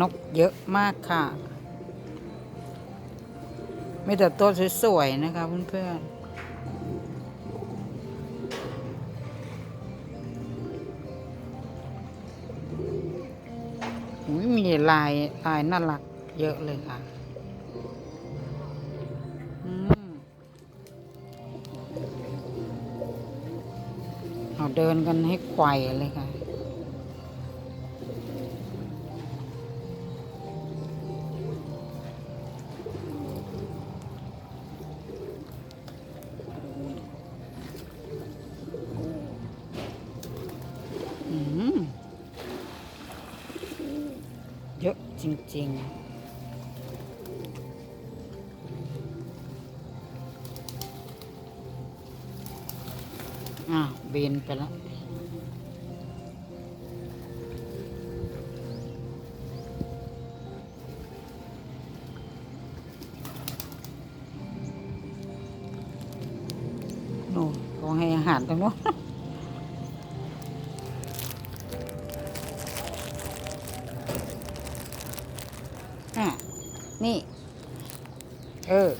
นกเยอะมากค่ะ ไม่แต่ตัวสวยๆนะคะเพื่อนๆมีลายลายน่ารักเยอะเลยค่ะเอาเดินกันให้ไกวเลยค่ะ เยอะจริง ๆ อ่ะเบนไปแล้ว โน่นเขาให้อาหารตรงโน้น อะนี่ เออ